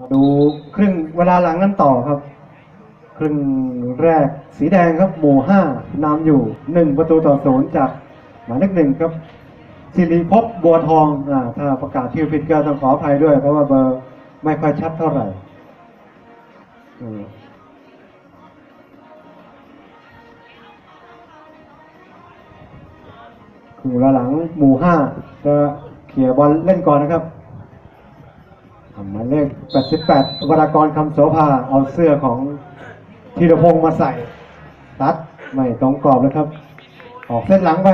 มาดูครึ่งเวลาหลังนั้นต่อครับ ครึ่งแรกสีแดงครับหมู่ห้านำอยู่หนึ่งประตูต่อศูนย์จากหมายเลขหนึ่งครับสิริภพบัวทองอ่าถ้าประกาศชื่อผิดก็ต้องขออภัยด้วย เพราะว่าเบอร์ไม่ค่อยชัดเท่าไหร่อืมครึ่งเวลาหลังหมู่ห้าจะเขี่ยบอลเล่นก่อนนะครับ หมายเลข 88 วรากรคำโสภาเอาเสื้อของธีรพงศ์มาใส่ ตัดไม่ตรงกรอบเลยครับ ออกเส้นหลังไป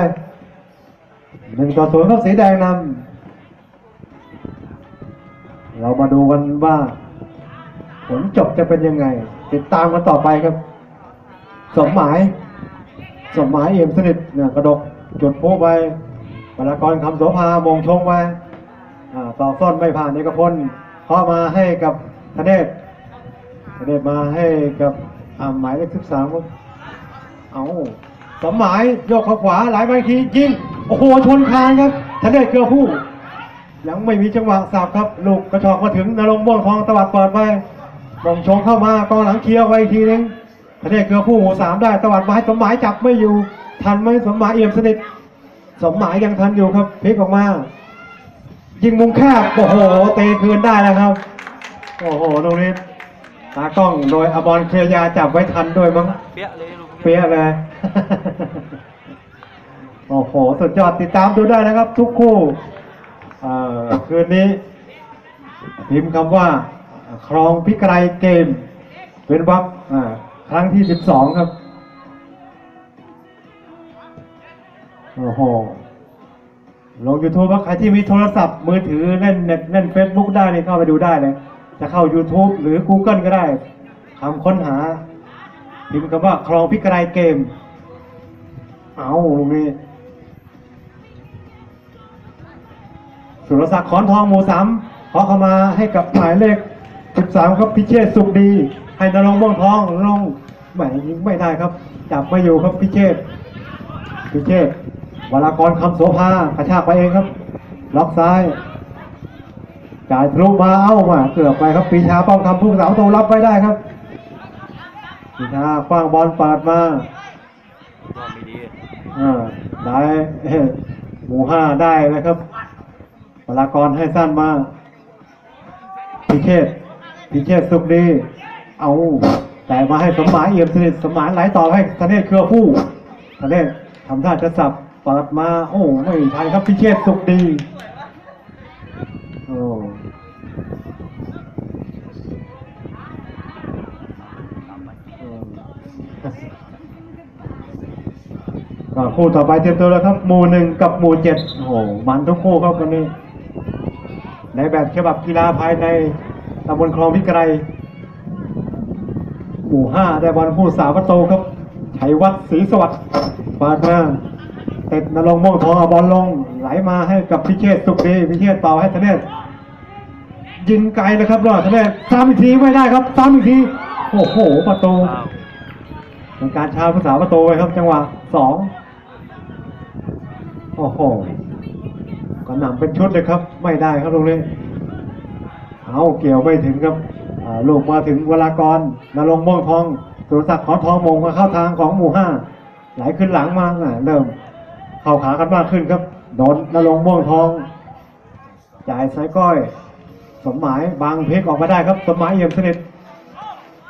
หนึ่งต่อศูนย์ครับสีแดงนำเรามาดูกันว่า ผลจบจะเป็นยังไง ติดตามกันต่อไปครับ สมหมาย สมหมายเอี่ยมสนิทเนี่ยกระดกจุดโพไปวรากรคำโสภามงชงไปอ่าต่อส้นไม่ผ่านเอกพล เพาะมาให้กับธเนศธเนศมาให้กับหมายเลขสิบสามเอาสมหมายโยกเข้าขวาหลายใบทียิงโอ้โหชนคานครับธเนศเกลือผู้ ยังไม่มีจังหวะสับครับลูกกระชอกมาถึงนรงค์ม่วงทองตวัดเปิดไปมองชงเข้ามากองหลังเคลียร์ไว้อีกทีนึงธเนศเกลือผู้หมูสามได้ตวัดมาให้สมหมายจับไม่อยู่ทันไหมสมหมายเอี่ยมสนิทสมหมายยังทันอยู่ครับพลิกออกมา ยิงมุมแคบโอ้โหเตะคืนได้แล้วครับ โอ้โหตรงนี้ตากล้องโดยอบอลเคลียร์ยาจับไว้ทันด้วยมั้งเปี้ยเลยลูกเปี้ยเลยโอ้โหสุดยอดติดตามดูได้นะครับ ทุกคู่เอ่อคืนนี้พิมพ์คำว่าครองพิกไรเกม เป็นวักอ่าครั้งที่สิบสองครับ โอ้โห ลง YouTube ว่าใครที่มีโทรศัพท์มือถือเล่นเน็ตเล่น Facebook ได้เนี่ยเข้าไปดูได้เลย จะเข้า YouTube หรือ Google ก็ได้คำค้นหา พิมพ์คำว่าครองพิกรายเกม เอาลงนี่สุรศักดิ์ขอนทองหมู่สามขอเข้ามาให้กับหมายเลข 13 ครับพิเชษสุขดี ให้นรงค์ม่วงทองนรงค์แหมยิงไม่ได้ครับ จับไม่อยู่ครับพิเชษพิเชษ วรากรคำโสภากระชากไปเองครับ ล็อกซ้าย จ่ายทะลุมาเอ้ามาเกือบไปครับปีชาป้องคำผู้สาวโตรับไว้ได้ครับปีชาคว้างบอลปิดมาไดีอ่าได้หมู่ห้าได้นะครับวรากรให้สั้นมาพิเชษพิเชษสุขดี เอาแต่มาให้สมหมายเอี่ยมสนิทสมหมายไหลต่อให้ธเนศเครือผู้ธเนศทำท่าจะสับ ปิดมา โอ้ไม่ทันครับพิเชษสุขดีโอ้คู่ต่อไปเตรียมตัวแล้วครับ หมู่หนึ่งกับหมู่เจ็ดโอ้โหมันทุกคู่ครับวันนี้ ในแบบฉบับกีฬาภายในตำบลคลองพิกไรหมู่ห้าได้บอลผู้สาวประตูครับชัยวัฒน์ศรีสวัสดิ์ปาดมา ต็ดนรงม่วงทองเอาบอลลง ไหลมาให้กับพิเชษสุขดีพิเชษเต่อให้ธเนศยิงไกลเลยครับรอดธเนศซ้ำอีกทีไม่ได้ครับซ้ำอีกทีโอ้โหประตูเป็นการชาผู้สาประตูไปครับ จังหวะสองโอ้โหกระหน่ำเป็นชุดเลยครับ ไม่ได้ครับตรงนี้เอาเกี่ยวไม่ถึงครับลูกมาถึงเวลากรนรงม่วงทองสุรศักดิ์ขอทองมงมาเข้าทางของหมู่ห้าไหลขึ้นหลังมาอ่าเริ่ม เข้าขากันมากขึ้นครับโดนนรงค์ม่วงทอง จ่ายสายก้อย สมหมายบางเพกออกมาได้ครับ สมหมายเอี่ยมสนิท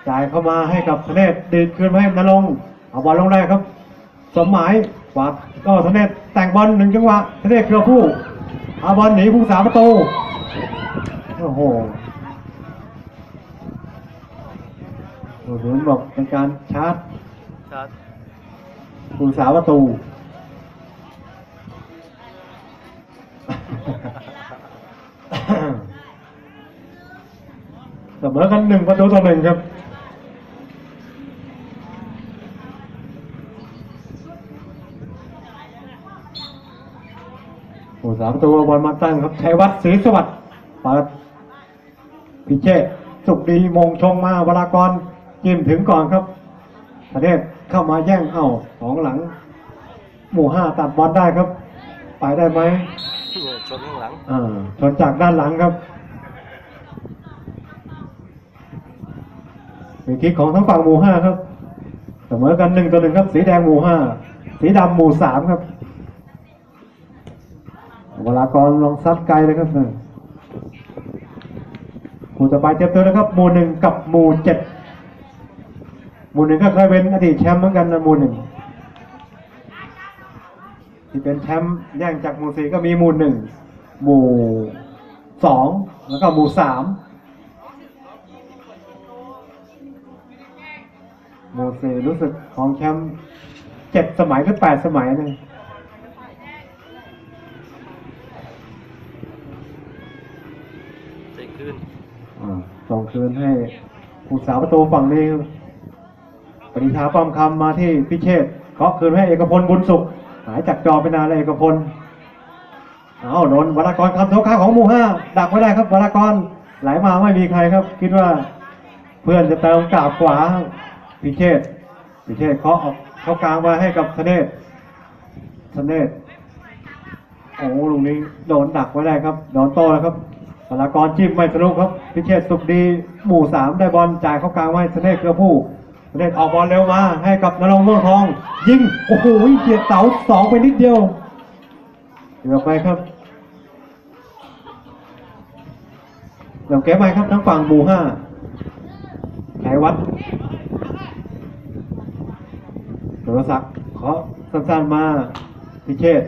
จ่ายเข้ามาให้กับธเนศดีดคืนมาให้นรงค์เอาบอลลงได้ครับ สมหมายกวาดก็ธเนศแต่งบอลหนึ่งจังหวะธเนศเครือผู้เอาบอลหนีผู้สาประตูโอ้โหโอ้โหบอกเป็นการชาร์จชัดผู้สาประตู เสมอกันหนึ่งประตูต่อหนึ่งครับผู้สามประตูเอาบอลมาตั้งครับชัยวัฒน์ศรีสวัสดิ์เปิดพิเชษสุขดีมงชงมาวรากรยิ้มถึงก่อนครับประเทศเข้ามาแย่งเอาของหลัง หมู่ห้าตัดบอลได้ครับ ไปได้ไหม ชนข้างหลังอ่าชนจากด้านหลังครับฟรีคิกของทั้งฝั่งหมู่ห้าครับเสมอกันหนึ่งต่อหนึ่งครับ สีแดงหมู่ห้าสีดำหมู่สามครับเวลากรลองซัดไกลเลยครับคู่ต่อไปเตรียมตัวนะครับ หมู่หนึ่งกับหมู่เจ็ดหมู่หนึ่งก็เคยเป็นอดีตแชมป์เหมือนกันนะหมู่หนึ่ง เป็นแชมป์แย่งจากหมู่สี่ก็มีหมู่หนึ่งหมู่สองแล้วก็หมู่สามหมู่สี่รู้สึกของแชมป์เจ็ดสมัยหรือแปดสมัยนะเตะขึ้นอ่าส่งคืนให้ผู้สาวประตูฝั่งนี้ครับปริชาป้อมคำมาที่พิเชษเคาะคืนให้เอกพลบุญสุข หายจากจอไปนานเลยเอกพลเอาโดนวรากรคำโทค้าของหมู่ห้าดักไม่ได้ครับวรากรไหลมาไม่มีใครครับ คิดว่าเพื่อนจะเติมกาบขวาพิเชษพิเชษเคาะออกเข้ากลางมาให้กับธเนศธเนศโอ้ลูกนี้โดนดักไว้ได้ครับโดนโตแล้วครับวรากรจิ้มไม่ทะลุครับ พิเชษสุขดี หมู่สามได้บอลจ่ายเข้ากลางมาให้ธเนศเกลือผู้ธเนศออกบอลเร็วมาให้กับนรงเมืองทอง ยิง โอ้โหเกียดเสาสองไปนิดเดียวเดี๋ยวไปครับเดี๋ยวแก้ไปครับทั้งฝั่งหมู่ห้าไขวัดโทรศักดิ์ขอสั้นๆมาพิเชษ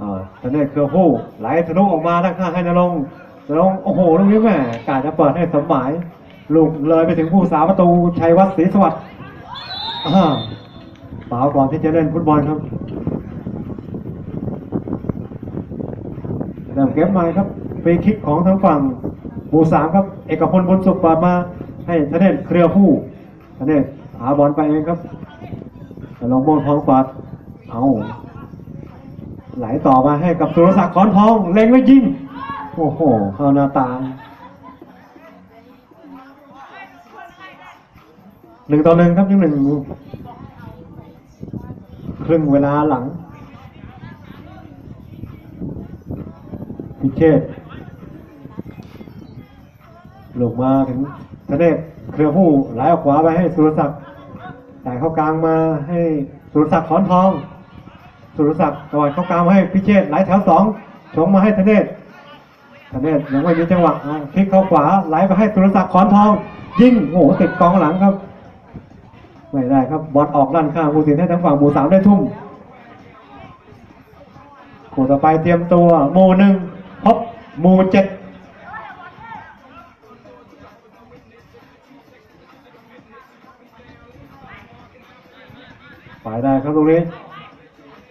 อ่าทนเนศเครือผู้ไหลทะลุออกมาด้านข้างให้นรงค์นรงโอ้โหลูกนี้แม่กาจะเปิดให้สมหมายลูกเลยไปถึงผู้สาประตูชัยวัฒน์ศรีสวัสดิ์ เปล่าก่อนที่จะเล่นฟุตบอลครับเริ่มเกมใหม่ครับฟรีคิกของทั้งฝั่งหมู่สามครับ เอกพลบุญสุขปามา ให้ธเนศเครือผู้ธเนศหาบอลไปเองครับแต่ลองโมงทองปาดเอาไหลต่อมาให้กับสุรศักดิ์ขอนทอง เล็งไว้ยิง โอ้โหเข้าหน้าตาง หนึ่งต่อหนึ่งครับยังหนึ่งครึ่งเวลาหลัง พิเชษลงมาถึงธเนศเครือผู้ไหลออกขวาไปให้สุรศักดิ์แต่เข้ากลางมาให้สุรศักดิ์ขอนทอง สุรศักดิ์ตวัดเข้ากลางมาให้พิเชษไหลแถวสองชงมาให้ธเนศธเนศยังไม่มีจังหวะอะพลิกเข้าขวาไหลไปให้สุรศักดิ์ขอนทอง ยิงโอ้โหติดกองหลังครับ ไม่ได้ครับบอลออกด้านข้างผู้สินให้ทั้งฝั่งหมู่สามได้ทุ่มคู่ต่อไปเตรียมตัวหมู่หนึ่งพบหมู่เจ็ดไปได้ครับตรงนี้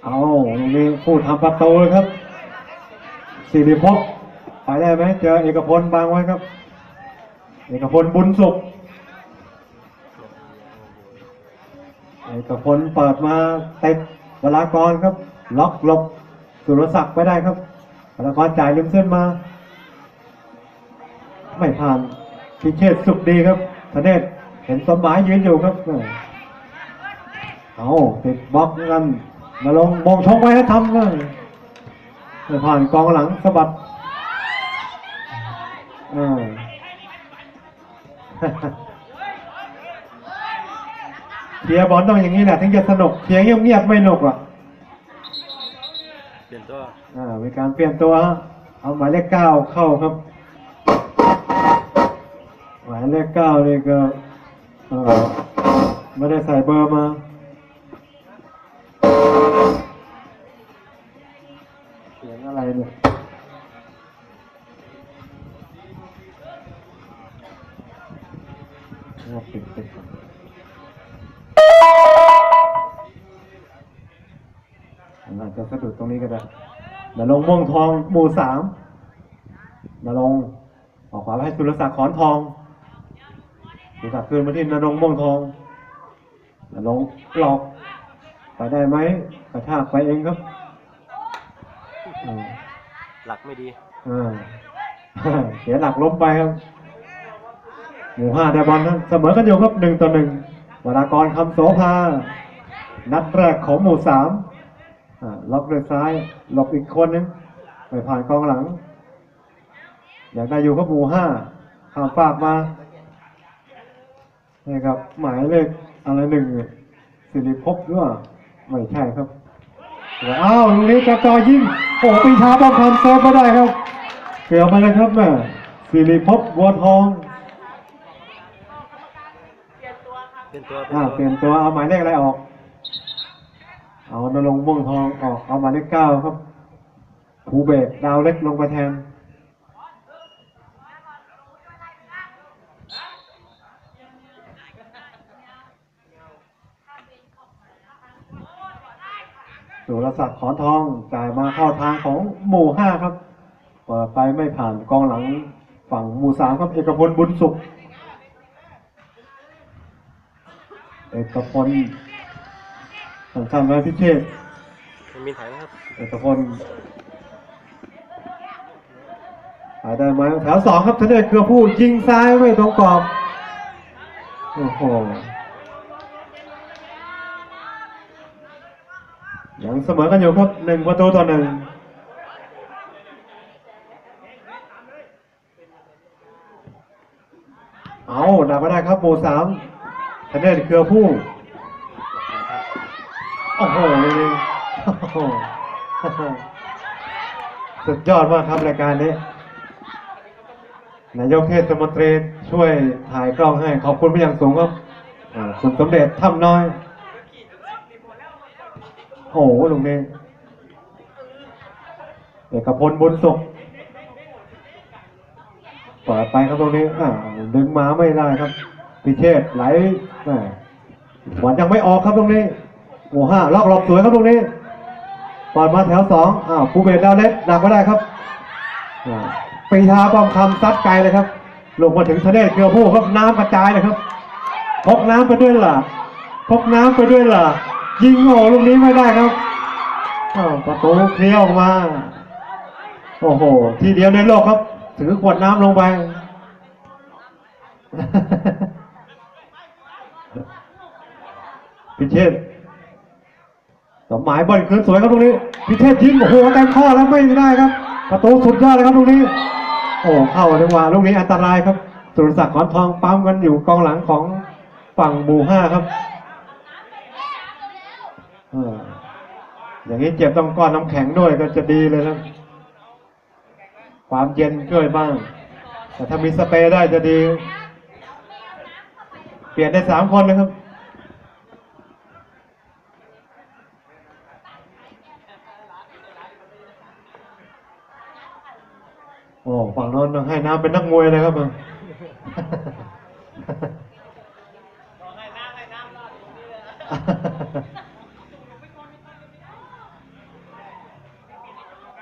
เอาตรงนี้ผู้ทำประตูเลยครับสิริภพไปได้ไหมเจอเอกพลบางไว้ครับ เอกพลบุญสุข เอกพลเปิดมาเตะวรากรครับ ล็อกหลบสุรศักดิ์ไปได้ครับวรากรจ่ายริมเส้นมา ไม่ผ่านพิเชษสุขดีครับธเนศเห็นสมหมายยืนอยู่ครับ เอาติดบล็อกกันมาลงมองชงไว้ให้ทำเลยไม่ผ่านกองหลังสะบัดอ่า ชียร์บอลต้องอย่างนี้แหละถึงจะสนุกเชียร์เงียบๆไม่หนุกหรอกเปลี่ยนตัวอ่ามีการเปลี่ยนตัวฮะเอาหมายเลขเก้าเข้าครับ หมายเลขเก้านี่ก็เอ่อไม่ได้ใส่เบอร์มา จจะสะดุดตรงนี้ก็ได้นรงค์ม่วงทองหมู่สามนรงค์ออกขวาไปให้สุรศักดิ์ขอนทองสุรศักดิ์คืนมาที่นรงค์ม่วงทองนรงค์หลอกไปได้ไหมกระชากไปเองครับอืมหลักไม่ดีอ่าเสียหลักล้มไปครับหมู่ห้าได้บอลนั้นเสมอกันอยู่ครับหนึ่งต่อหนึ่งวรากรคำโสภา นัดแรกของหมู่สามอ่า ล็อกด้วยซ้าย หลบอีกคนนึง ไปผ่านกองหลัง อยากได้อยู่ครับหมู่ห้าข้ามฟากมานี่ครับ หมายเลขอะไรหนึ่งสิริภพหรือว่าไม่ใช่ครับแล้วอ้าวลูกนี้กระจอยิงโอ้ปีชาป้องกันเซฟไม่ได้ครับเกือบไปเลยครับแม่สิริภพบัวทองเป็นตัวอ่าเปลี่ยนตัวเอาหมายเลขอะไรออก เอานรงม่วงทองออกเอามาเลขเก้าครับภูเบศดาวเล็กลงไปแทนสุรศักดิ์ขอนทองจ่ายมาเข้าทางของหมู่ห้าครับ เปิดไปไม่ผ่านกองหลังฝั่งหมู่สามครับเอกพลบุญสุข เอกพล สังชาติไว้พิเชษมันมีถังครับเอกพลหายได้ไหมแถวสองครับทนายเครือผู้ยิงซ้ายไม่ตรงกรอบ โอ้โห ยังเสมอกันอยู่ครับหนึ่งประตูต่อหนึ่งเอาดักไม่ได้ครับหมู่สามทนายเครือผู้ โอ้โหนี่ โหสุดยอดมากครับรายการนี้ นายกเทศมนตรีช่วยถ่ายกล้องให้ ขอบคุณเป็นอย่างสูงครับอ่าคุณสมเด็จถ้ำน้อย โอ้โหลุงนี้เอกพลบุญสุขเปิดไปครับตรงนี้อ่าดึงมาไม่ได้ครับ พิเชษไหลหม่หวานยังไม่ออกครับตรงนี้โอ้ห้าล็อกหลบสวยครับตรงนี้ ปอดมาแถวสองอ้าวภูเบศดาวเล็กดักไม่ได้ครับปีทาป้อมคำซัดไกลเลยครับ ลงมาถึงทะเลเกลือผู้ครับน้ำกระจายเลยครับพกน้ำไปด้วยล่ะพกน้ำไปด้วยล่ะ ยิงโง่ลูกนี้ไม่ได้ครับอ้าวประตูเคลี้ยวออกมา โอ้โห ทีเดียวในโลกครับ ถือขวดน้ำลงไปพิเชษ สมหมายบอลคืนสวยครับตรงนี้ พิเชษยิงโอ้โหเต็มข้อแล้วไม่ได้ครับ ประตูสุดยอดเลยครับตรงนี้ โอ้เข้าจังหวะลูกนี้อันตรายครับ สุรศักดิ์ขอนทองปั๊มกันอยู่กองหลังของฝั่งหมู่ห้าครับอออย่างนี้เจ็บต้องก้อนน้ำแข็งด้วยก็จะดีเลยนะความเย็นช่วยบ้าง แต่ถ้ามีสเปรย์ได้จะดี เปลี่ยนได้สามคนนะครับ โอ้ฝั่งโน้นต้องให้น้ำเป็นนักมวยเลยครับมึง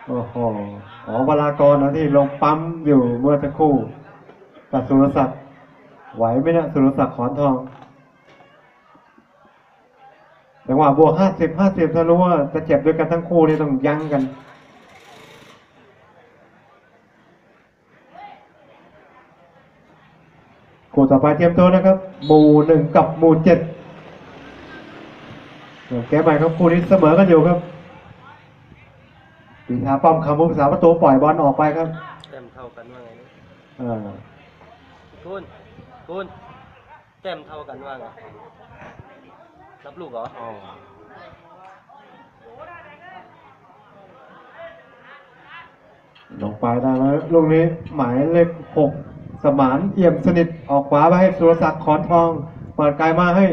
โอ้โหอ๋อวรากรนะที่ลงปั๊มอยู่เมื่อสักครู่กับสุรศักดิ์ไหวไหมเนะสุรศักดิ์ขอนทองจังหวะบวกห้าสิบห้าสิบถ้ารู้ว่าจะเจ็บด้วยกันทั้งคู่นี่ต้องยั้งกัน คู่ต่อไปเตรียมตัวนะครับ หมู่หนึ่งกับหมู่เจ็ดเดี๋ยวแก้ใหม่ครับคู่นี้เสมอกันอยู่ครับปีทาป้อมคำมุสาประตูปล่อยบอลออกไปครับแต้มเท่ากันว่าไงนะอ่าคุณคุณแต้มเท่ากันว่าไงรับลูกเหรออ๋อลงไปได้แล้วลูกนี้หมายเลขหก สมานเอี่ยมสนิทออกขวาไปให้สุรศักดิ์ขอนทองเปิดไกลมาให้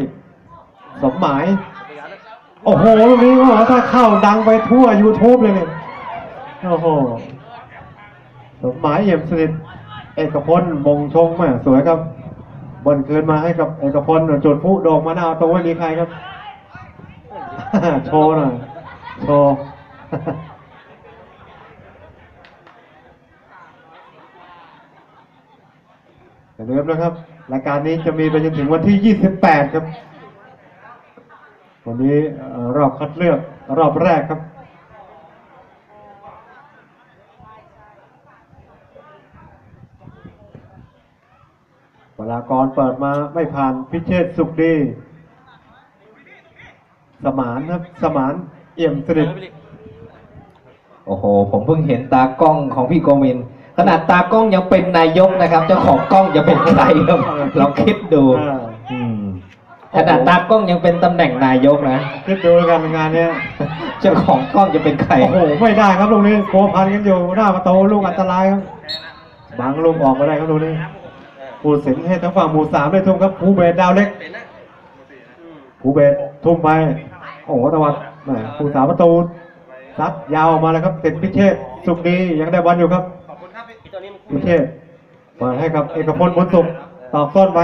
สมหมาย โอ้โหลูกนี้โอ้โหถ้าเข้าดังไปทั่ว YouTube เลยเนี่ยโอ้โหสมหมายเอี่ยมสนิทเอกพลมงชงแม่สวยครับบอลคืนมาให้กับเอกพลจุดผู้โด่งมะนาวตรงไม่มีใครครับ โชว์หน่อยโชว์ อย่าลืมนะครับรายการนี้จะมีไปจนถึงวันที่ 28 ครับ วันนี้รอบคัดเลือกรอบแรกครับเวลากรเปิดมาไม่ผ่านพิเชษสุขดี สมานครับ สมานเอี่ยมสนิริโอ้โห ผมเพิ่งเห็นตากล้องของพี่โกมิน ขนาดตากล้องยังเป็นนายกนะครับ เจ้าของกล้องจะเป็นใครครับลองคิดดูอ่าอืมขนาดตากล้องยังเป็นตำแหน่งนายกนะคิดดูแล้วกันงานเนี้ยเจ้าของกล้องจะเป็นใครโอ้โหไม่ได้ครับลูกนี้โกพันกันอยู่หน้าประตูลูกอันตรายครับบางลูกออกมาได้ครับลูกนี้ผู้สินให้ทั้งฝั่งหมู่สามได้ทุ่มครับภูเบศดาวเล็กเป็นนะอืมภูเบศทุ่มไปโอ้โหตะวันแหมผู้สามประตูซัดยาวออกมาแล้วครับติดพิเชษสุขดียังได้บอลอยู่ครับ พิเชษเปิดให้กับเอกพลบุญสุขตอกต้นไป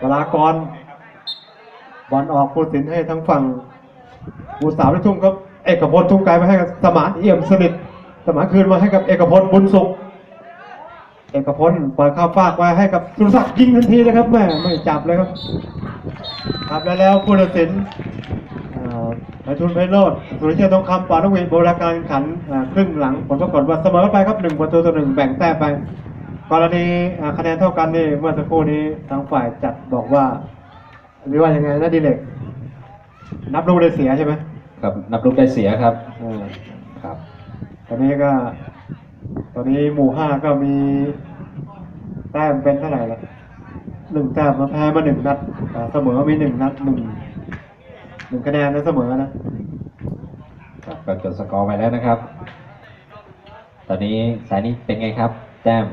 เวลากรบอลออกผู้สินให้ทั้งฝั่งหมู่สามได้ทุ่มครับ เอกพลทุ่มไกลไปให้กับสมานเอี่ยมสนิทสมานคืนมาให้กับเอกพลบุญสุข เอกพลเปิดข้าวฟากไว้ให้กับสุรศักดิ์ยิงทันทีเลยครับแม่ไม่จับเลยครับครับแล้วแล้วผู้ตัดสิน อ่าในทุนไพโรดสุริเชษฐ์ทองคำปานวิโบราณการแข่งขันอ่าครึ่งหลังผลปรากฏว่าเสมอกันไปครับหนึ่งประตูต่อหนึ่งแบ่งแต้มไป กรณีอ่าคะแนนเท่ากันนี่เมื่อสักครู่นี้ทางฝ่ายจัดบอกว่าหรือว่ายังไงนะดีเล็กนับลูกได้เสียใช่ไหมครับนับลูกได้เสียครับอ่าครับ ตอนนี้ก็ ตอนนี้หมู่ห้าก็มีแต้มเป็นเท่าไหร่ละหนึ่งแต้มมาแพ้มาหนึ่งนัดอ่าเสมอมีหนึ่งนัดหนึ่ง หนึ่งคะแนนนะเสมอนะครับก็จดสกอร์ไปแล้วนะครับ ตอนนี้สายนี้เป็นไงครับ แต้ม